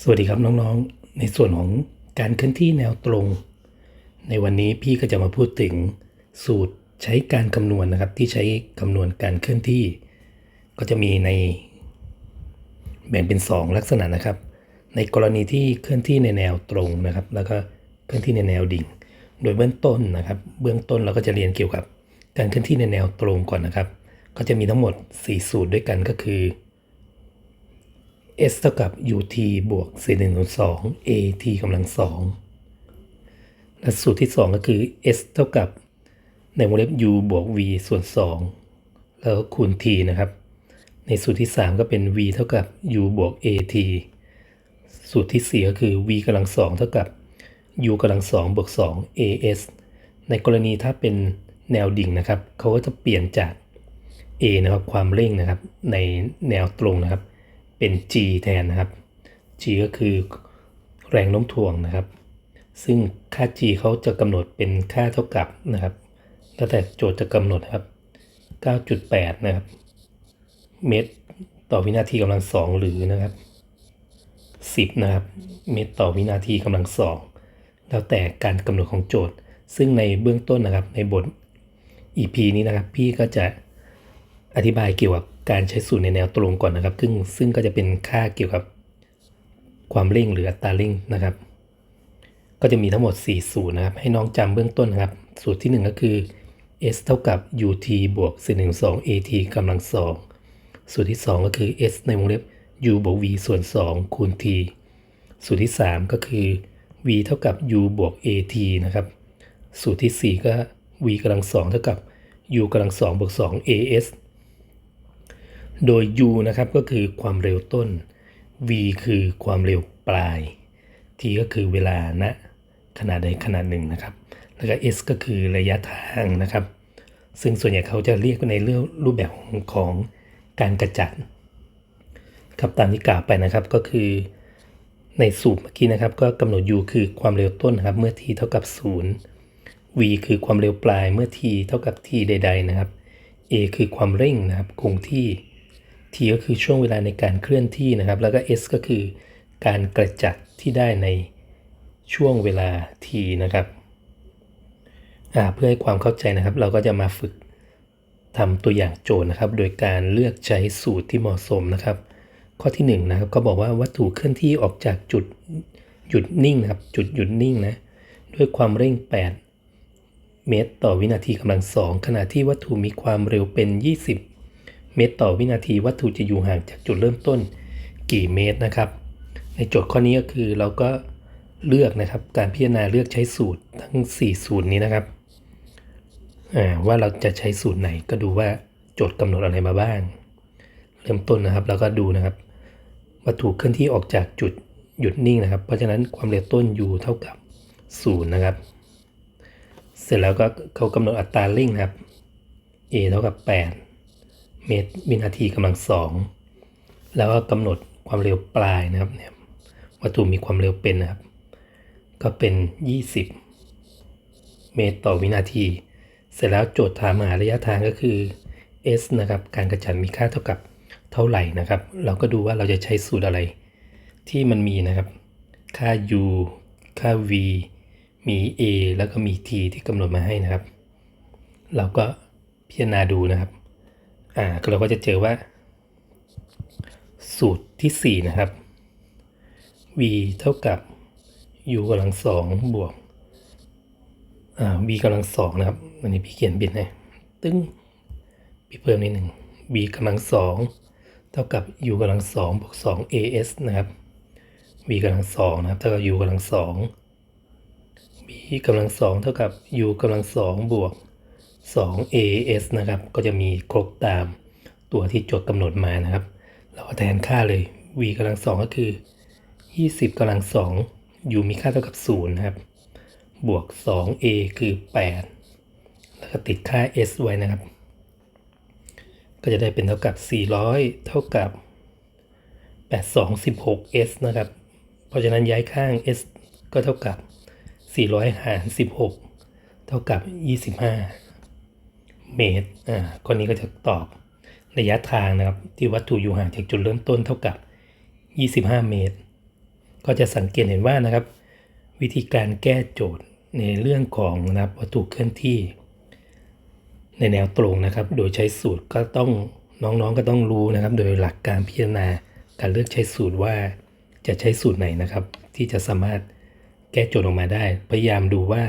สวัสดีครับน้องๆ ในส่วนของการเคลื่อนที่แนวตรง ในวันนี้พี่ก็จะมาพูดถึงสูตรใช้การคำนวณนะครับ ที่ใช้คำนวณการเคลื่อนที่ ก็จะมีใน แบ่งเป็น 2 ลักษณะนะครับ ในกรณีที่เคลื่อนที่ในแนวตรงนะครับ แล้วก็เคลื่อนที่ในแนวดิ่ง โดยเบื้องต้นนะครับ เบื้องต้นเราก็จะเรียนเกี่ยวกับ การเคลื่อนที่ในแนวตรงก่อนนะครับ ก็จะมีทั้งหมด 4 สูตรด้วยกันก็คือ s เท่ากับ ut บวก c 1ส่วน2 at กำลัง2และสูตรที่ 2 ก็คือ s เท่ากับในวงเล็บ u บวก v ส่วน 2 แล้วก็คูณ t นะครับ ในสูตรที่ 3 ก็เป็น v เท่ากับ u บวก at สูตรที่ 4 ก็คือ v กำลัง2เท่ากับ u กำลัง2บวก2 as ในกรณีถ้าเป็นแนวดิ่งนะครับ เขาก็จะเปลี่ยนจาก a นะครับความเร่งนะครับ ในแนวตรงนะครับ เป็น g แทนนะครับ g ก็คือแรงโน้มถ่วงนะครับ ซึ่งค่า g เขาจะกำหนดเป็นค่าเท่ากับนะครับแล้วแต่โจทย์จะกำหนดครับ 9.8 นะครับ เมตรต่อวินาทีกำลังสองหรือนะครับ 10 นะครับ เมตรต่อวินาทีกำลังสองแล้วแต่การกำหนดของโจทย์ ซึ่งในเบื้องต้นนะครับในบท EP นี้นะครับ พี่ก็จะอธิบายเกี่ยวกับ การใช้สูตรในแนวตรงก่อนนะครับซึ่งซึ่งก็จะเป็นค่าเกี่ยวกับความเร่งหรืออัตราเร่งนะครับ ก็จะมีทั้งหมด 4 สูตรนะครับ ให้น้องจำเบื้องต้นนะครับ สูตรที่ 1 ก็คือ s เท่ากับ ut บวก c 1 2 at กำลังสองสูตรที่ 2 ก็คือ s ในวงเล็บ u บวก v ส่วน 2 คูณ t สูตรที่ 3 ก็คือ v เท่ากับ u บวก at นะครับ สูตรทีสี่4 ก็ v กำลังสองเท่ากับ u กำลังสองบวก2 as โดย u นะครับก็คือความเร็วต้น v คือความเร็วปลาย t ก็คือเวลาณขนาดใดขนาดหนึ่งนะครับ แล้วก็ s ก็คือระยะทางนะครับ ซึ่งส่วนใหญ่เขาจะเรียกในเรื่องรูปแบบของของการกระจัดครับตามที่กล่าวไปนะครับก็คือในสูตรเมื่อกี้นะครับก็กำหนด u คือความเร็วต้นนะครับ เมื่อ t เท่ากับ 0 v คือความเร็วปลายเมื่อ t เท่ากับ t ใด ๆ นะครับ a คือความเร่งนะครับคงที่ t ก็คือช่วงเวลาในการเคลื่อนที่นะครับ แล้วก็ s ก็คือการกระจัดที่ได้ในช่วงเวลา t นะครับเพื่อให้ความเข้าใจนะครับ เราก็จะมาฝึกทำตัวอย่างโจทย์นะครับ โดยการเลือกใช้สูตรที่เหมาะสมนะครับ ข้อที่1นงนะครับก็บอกว่าวัตถุเคลื่อนที่ออกจากจุดหยุดนิ่งนะครับ จุดหยุดนิ่งนะด้วยความเร่ง 8 เมตร ต่อวินาทีกำลังสองขณะที่วัตถุมีความเร็วเป็น 20 เมตรต่อวินาทีวัตถุจะอยู่ห่างจากจุดเริ่มต้นกี่เมตรนะครับ ในโจทย์ข้อนี้ก็คือเราก็เลือกนะครับ การพิจารณาเลือกใช้สูตรทั้ง 4 สูตรนี้นะครับว่าเราจะใช้สูตรไหนก็ดูว่าโจทย์กำหนดอะไรมาบ้าง เริ่มต้นนะครับแล้วก็ดูนะครับ วัตถุเคลื่อนที่ออกจากจุดหยุดนิ่งนะครับ เพราะฉะนั้นความเร็วต้น u เท่ากับ 0 นะครับ เสร็จแล้วก็เขากำหนดอัตราเร่งนะครับ a เท่ากับ 8 เมตรวินาทีกำลังสองแล้วก็กำหนดความเร็วปลายนะครับเนี่ยวัตถุมีความเร็วเป็นนะครับ ก็เป็น 20 เมตรต่อวินาที เสร็จแล้วโจทย์ถามหาระยะทางก็คือ s นะครับการกระจัดมีค่าเท่ากับเท่าไหร่นะครับ เราก็ดูว่าเราจะใช้สูตรอะไร ที่มันมีนะครับ ค่า u ค่า v มี a แล้วก็มี t ที่กำหนดมาให้นะครับ เราก็พิจารณาดูนะครับ อ่าเราก็จะเจอว่า สูตรที่ 4 นะครับ v เท่ากับ u กำลังสองบวกอ่า v กำลังสองนะครับ อันนี้พี่เขียนบิดให้ตึ้งพี่เพิ่มนิดหนึ่ง v กำลังสองเท่ากับ u กำลังสองบวกสอง as นะครับ v กำลังสองนะครับ เท่ากับ u กำลังสอง b กำลังสองเท่ากับ u กำลังสองบวก 2 as นะครับ ก็จะมีครบตามตัวที่โจทย์กำหนดมานะครับ เราก็แทนค่าเลย v กำลังสองก็คือ 20กำลังสอง u มีค่าเท่ากับ0นะครับ บวก 2a คือ 8 แล้วก็ติดค่า s ไว้นะครับ ก็จะได้เป็นเท่ากับ 400 เท่ากับ 8216s นะครับ เพราะฉะนั้นย้ายข้าง s ก็เท่ากับ 400 หาร 16 เท่ากับ 25 เมตรอ่าข้อนี้ก็จะตอบระยะทางนะครับ ที่วัตถุอยู่ห่างจากจุดเริ่มต้นเท่ากับ 25 เมตร ก็จะสังเกตเห็นว่านะครับ วิธีการแก้โจทย์ในเรื่องของนะครับวัตถุเคลื่อนที่ ในแนวตรงนะครับ โดยใช้สูตรก็ต้องน้องๆก็ต้องรู้นะครับ โดยหลักการพิจารณาการเลือกใช้สูตรว่าจะใช้สูตรไหนนะครับ ที่จะสามารถแก้โจทย์ออกมาได้ พยายามดูว่า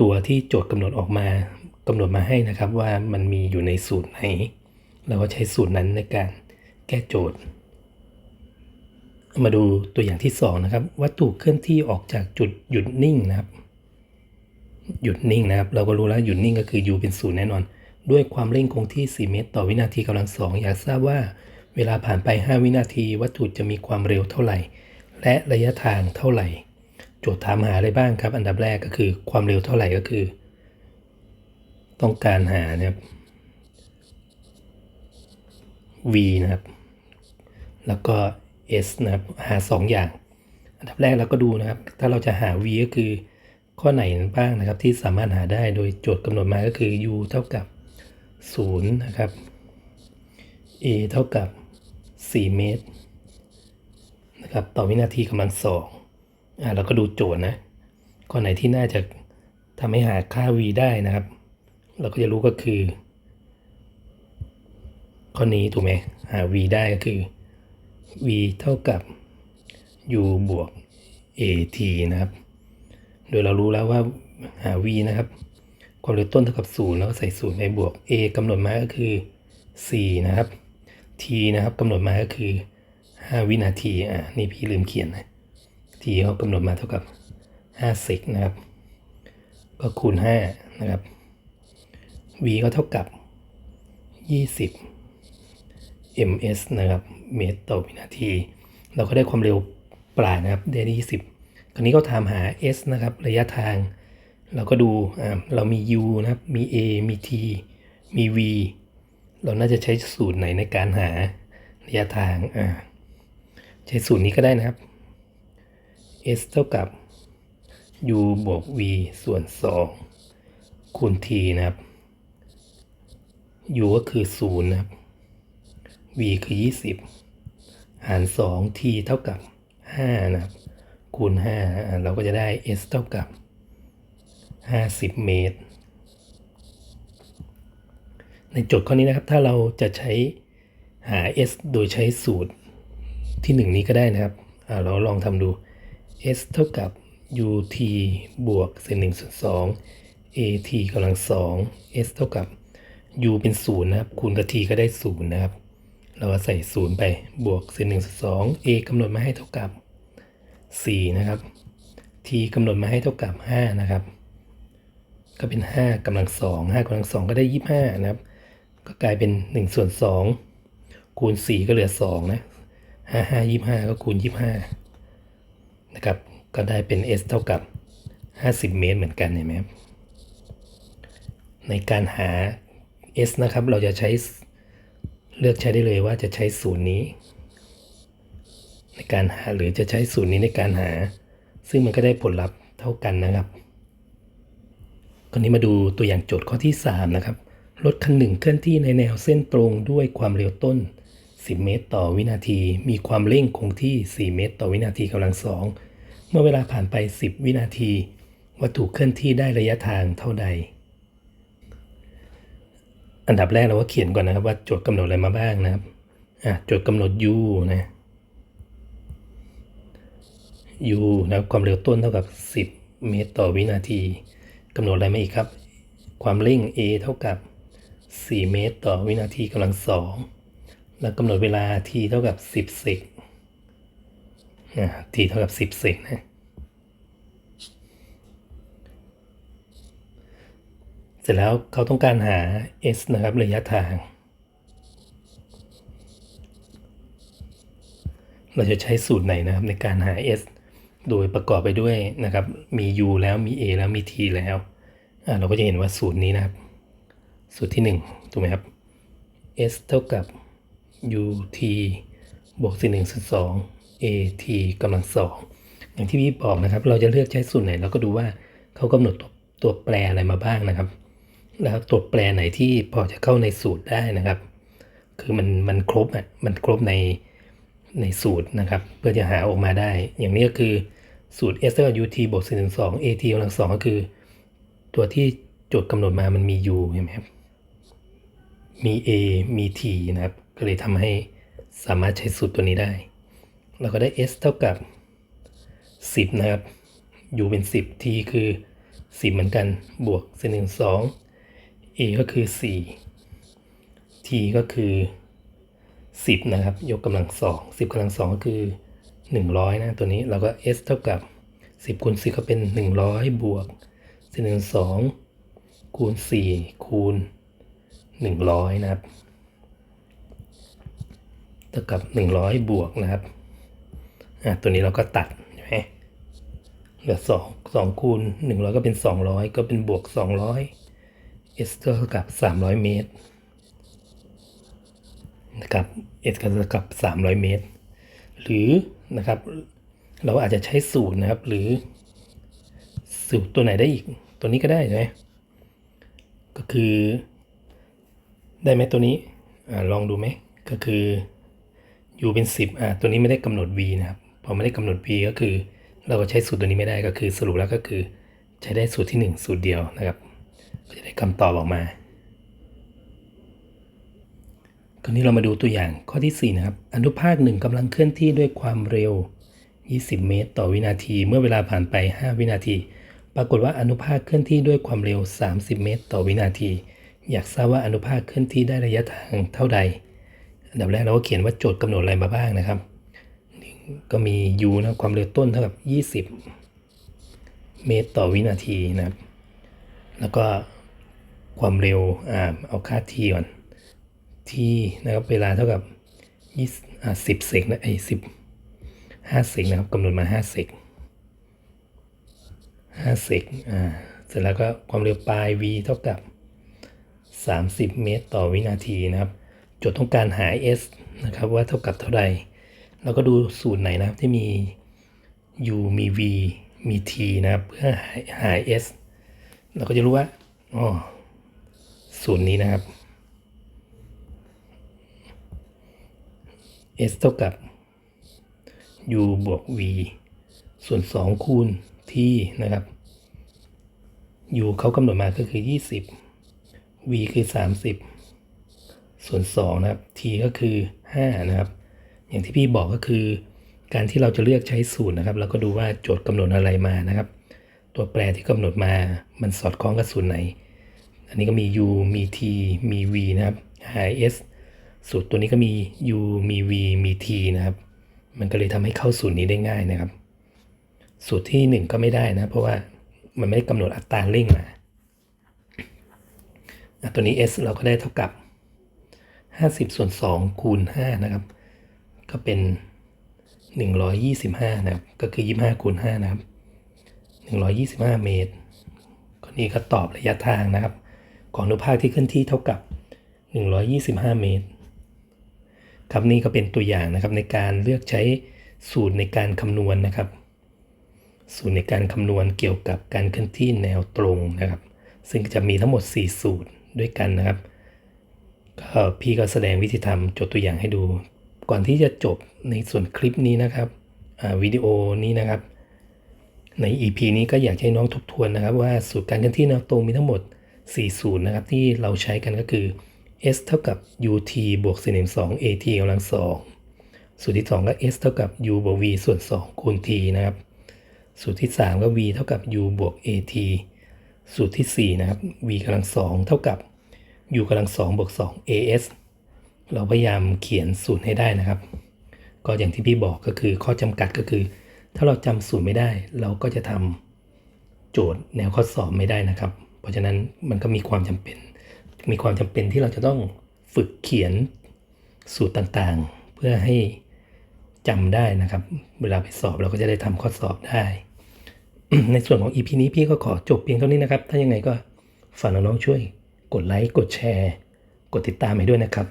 ตัวที่โจทย์กำหนดออกมา กำหนดมาให้นะครับว่ามันมีอยู่ในสูตรไหน เราก็ใช้สูตรนั้นในการแก้โจทย์ มาดูตัวอย่างที่สองนะครับ วัตถุเคลื่อนที่ออกจากจุดหยุดนิ่งนะครับ หยุดนิ่งนะครับ เราก็รู้แล้วหยุดนิ่งก็คือ u เป็นศูนย์แน่นอน ด้วยความเร่งคงที่ 4 เมตร ต่อวินาทีกำลังสองอยากทราบว่า เวลาผ่านไป 5 วินาที วัตถุจะมีความเร็วเท่าไหร่ และระยะทางเท่าไหร่ โจทย์ถามหาอะไรบ้างครับ อันดับแรกก็คือความเร็วเท่าไหร่ก็คือ ต้องการหานะครับ v นะครับ แล้วก็ s นะครับ หา 2 อย่าง อันดับแรกเราก็ดูนะครับ ถ้าเราจะหา v ก็คือข้อไหนบ้างนะครับ ที่สามารถหาได้โดยโจทย์กำหนดมาก็คือ u เท่ากับ 0 นะครับ a เท่ากับ 4 เมตร นะครับ ต่อวินาทีกำลังสองอ่าเราก็ดูโจทย์นะ ข้อไหนที่น่าจะทำให้หาค่า v ได้นะครับ เราก็จะรู้ก็คือ ข้อนี้ถูกไหมหา v ได้ก็คือ v เท่ากับ u บวก at นะครับ โดยเรารู้แล้วว่าหา v นะครับ ความเร็วต้นเท่ากับ0แล้วก็ใส่0ไปบวก a กำหนดมาก็คือ 4 นะครับ t นะครับกำหนดมาก็คือ 5 วินาที อ่านี่พี่ลืมเขียนนะ t เขากำหนดมาเท่ากับ5เซกนะครับ ก็คูณ 5 นะครับ v ก็เท่ากับ 20 ms นะครับ เมตรต่อวินาที เราก็ได้ความเร็วปลายนะครับ ได้ที่20 คราวนี้ก็ถามหา s นะครับ ระยะทาง เราก็ดูเรามี u นะครับ มี a มี t มี v เราน่าจะใช้สูตรไหนในการหาระยะทางอ่าใช้สูตรนี้ก็ได้นะครับ s เท่ากับ u บวก v ส่วน 2 คูณ t นะครับ u ก็คือ0นะครับ v คือ 20 หาร 2 t เท่ากับ 5 นะครับ คูณ5อ่าเราก็จะได้ s เท่ากับ 50 เมตร ในโจทย์ข้อนี้นะครับ ถ้าเราจะใช้หา s โดยใช้สูตรที่ 1 นี้ก็ได้นะครับ เราลองทำดู s เท่ากับ ut บวกเศษหนึ่งส่วนสอง at กำลังสอง s เท่ากับ u เป็นศูนย์นะครับ คูณกับ t ก็ได้ศูนย์นะครับ เราก็ใส่ศูนย์ไป บวกเศษหนึ่งส่วนสอง a กำหนดมาให้เท่ากับสี่นะครับ t กำหนดมาให้เท่ากับห้านะครับ ก็เป็นห้ากำลังสองห้ากำลังสองก็ได้ยี่ห้านะครับ ก็กลายเป็นหนึ่งส่วนสองคูณสี่ก็เหลือสองนะห้าห้ายี่ห้าก็คูณยี่ห้านะครับ ก็ได้เป็น s เท่ากับ 50 เมตรเหมือนกันเห็นไหมครับในการหา s นะครับ เราจะใช้เลือกใช้ได้เลยว่าจะใช้ศูนย์นี้ ในการหาหรือจะใช้ศูนย์นี้ในการหา ซึ่งมันก็ได้ผลลัพธ์เท่ากันนะครับคราวนี้มาดูตัวอย่างโจทย์ข้อที่ 3 นะครับรถคันหนึ่งเคลื่อนที่ในแนวเส้นตรงด้วยความเร็วต้น 10 เมตรต่อวินาที มีความเร่งคงที่ 4 เมตร ต่อวินาทีกำลังสองเมื่อเวลาผ่านไป 10 วินาที วัตถุเคลื่อนที่ได้ระยะทางเท่าใด อันดับแรกเราก็เขียนก่อนนะครับว่าโจทย์กำหนดอะไรมาบ้างนะครับอะโจทย์กำหนด u นะ u นะคความเร็วต้นเท่ากับ 10 เมตรต่อวินาทีกำหนดอะไรมาอีกครับ ความเร่ง a เท่ากับ 4 เมตรต่อวินาทีกำลังสองแล้วกำหนดเวลา t เท่ากับ 10เซกอ่า t เท่ากับ 10เซกนะ เส ร็จแล้วเขาต้องการหา s นะครับระยะทาง เราจะใช้สูตรไหนนะครับในการหา s โดยประกอบไปด้วยนะครับ มี u แล้วมี a แล้วมี t แล้ว เราก็จะเห็นว่าสูตรนี้นะครับ สูตรที่ 1 ถูกไหมครับ s เท่ากับ ut บวก4 1ส่วน2 at กำลังสองอย่างที่พี่บอกนะครับ เราจะเลือกใช้สูตรไหนเราก็ดูว่าเขากำหนดตัวตัวแปรอะไรมาบ้างนะครับ แล้วตัวแปรไหนที่พอจะเข้าในสูตรได้นะครับ คือมันมันครบอะมันครบในในสูตรนะครับ เพื่อจะหาออกมาได้ อย่างนี้ก็คือสูตร s เท่ากับ ut บวก412 at กำลังสองก็คือ ตัวที่โจทย์กำหนดมามันมี u ใช่ไหมครับ มี a มี t นะครับ ก็เลยทำให้สามารถใช้สูตรตัวนี้ได้ เราก็ได้ s เท่ากับ 10 นะครับ u เป็น 10 t คือ 10 เหมือนกัน บวก412 a ก็คือ 4 t ก็คือ 10 นะครับ ยกกำลังสอง10กำลังสองก็คือ 100 นะ ตัวนี้เราก็ s เท่ากับ 10คูณ10 ก็เป็น 100 บวก412คูณ 4 คูณ 100 นะครับ เท่ากับ 100 บวกนะครับอะตัวนี้เราก็ตัดใช่ไหมเหลือ2 2คูณ100 ก็เป็น 200 ก็เป็นบวก 200 s เท่ากับ 300 เมตรนะครับ s เท่ากับ 300 เมตร หรือนะครับ เราอาจจะใช้สูตรนะครับ หรือสูตรตัวไหนได้อีก ตัวนี้ก็ได้ใช่ไหมก็คือ ได้ไหมตัวนี้อลองดูไหมก็คือ u เป็น 10อ่าตัวนี้ไม่ได้กำหนด v นะครับพอไม่ได้กำหนด v ก็คือ เราก็ใช้สูตรตัวนี้ไม่ได้ก็คือสรุปแล้วก็คือ ใช้ได้สูตรที่ 1 สูตรเดียวนะครับ จะได้คำตอบออกมา คราวนี้เรามาดูตัวอย่างข้อที่ 4 นะครับ อนุภาคหนึ่งกำลังเคลื่อนที่ด้วยความเร็ว 20 เมตร ต่อวินาที เมื่อเวลาผ่านไป 5 วินาที ปรากฏว่าอนุภาคเคลื่อนที่ด้วยความเร็ว 30 เมตร ต่อวินาที อยากทราบว่าอนุภาคเคลื่อนที่ได้ระยะทางเท่าใด อันดับแรกเราก็เขียนว่าโจทย์กำหนดอะไรมาบ้างนะครับก็มี u นะความเร็วต้นเท่ากับ 20 เมตรต่อวินาทีนะครับ แล้วก็ ความเร็วอ่าเอาค่า t ก่อน t นะครับเวลาเท่ากับ20อ่า10เซกนะไอ้10 5เซกนะครับกำหนดมา5เซก5เซกอ่าเสร็จแล้วก็ความเร็วปลาย v เท่ากับ 30 เมตรต่อวินาทีนะครับโจทย์ต้องการหา s นะครับว่าเท่ากับเท่าใดเราก็ดูสูตรไหนนะครับที่มี u มี v มี t นะครับเพื่อหาหา s เราก็จะรู้ว่าอ๋อ สูตรนี้นะครับ s เท่ากับ u บวก v ส่วน 2 คูณ t นะครับ u เขากำหนดมาก็คือ 20 v คือ 30 ส่วน 2 นะครับ t ก็คือ 5 นะครับ อย่างที่พี่บอกก็คือ การที่เราจะเลือกใช้สูตรนะครับ เราก็ดูว่าโจทย์กำหนดอะไรมานะครับ ตัวแปรที่กำหนดมามันสอดคล้องกับสูตรไหน อันนี้ก็มี u มี t มี v นะครับหา s สูตรตัวนี้ก็มี u มี v มี t นะครับ มันก็เลยทำให้เข้าสูตรนี้ได้ง่ายนะครับ สูตรที่ 1 ก็ไม่ได้นะ เพราะว่ามันไม่ได้กำหนดอัตราเร่งมาตัวนี้ s เราก็ได้เท่ากับ 50 ส่วน 2 คูณ 5 นะครับ ก็เป็น 125 นะครับ ก็คือ 25 คูณ 5 นะครับ 125 เมตรก็นี่ก็ตอบระยะทางนะครับ ของอนุภาคที่เคลื่อนที่เท่ากับ 125 เมตร ครับนี่ก็เป็นตัวอย่างนะครับในการเลือกใช้สูตรในการคำนวณนะครับ สูตรในการคำนวณเกี่ยวกับการเคลื่อนที่แนวตรงนะครับ ซึ่งจะมีทั้งหมด 4 สูตรด้วยกันนะครับก็พี่ก็แสดงวิธีทำโจทย์ตัวอย่างให้ดู ก่อนที่จะจบในส่วนคลิปนี้นะครับวิดีโอนี้นะครับ ใน EP นี้ก็อยากให้น้องทบทวนนะครับ ว่าสูตรการเคลื่อนที่แนวตรงมีทั้งหมด 4สูตรนะครับ ที่เราใช้กันก็คือ s เท่ากับ ut บวก412 at กำลัง2สูตรที่ 2 ก็ s เท่ากับ u บวก v ส่วน 2 คูณ t นะครับ สูตรที่ 3 ก็ v เท่ากับ u บวก at สูตรที่ 4 นะครับ v กำลัง2เท่ากับ u กำลัง2บวก2 as เราพยายามเขียนสูตรให้ได้นะครับ ก็อย่างที่พี่บอกก็คือข้อจำกัดก็คือ ถ้าเราจำสูตรไม่ได้ เราก็จะทำโจทย์แนวข้อสอบไม่ได้นะครับ เพราะฉะนั้นมันก็มีความจำเป็น มีความจำเป็นที่เราจะต้องฝึกเขียนสูตรต่างๆ เพื่อให้จำได้นะครับ เวลาไปสอบเราก็จะได้ทำข้อสอบได้ ในส่วนของ EP นี้พี่ก็ขอจบเพียงเท่านี้นะครับ ถ้ายังไงก็ฝากน้องๆช่วย กดไลค์กดแชร์ กดติดตามให้ด้วยนะครับ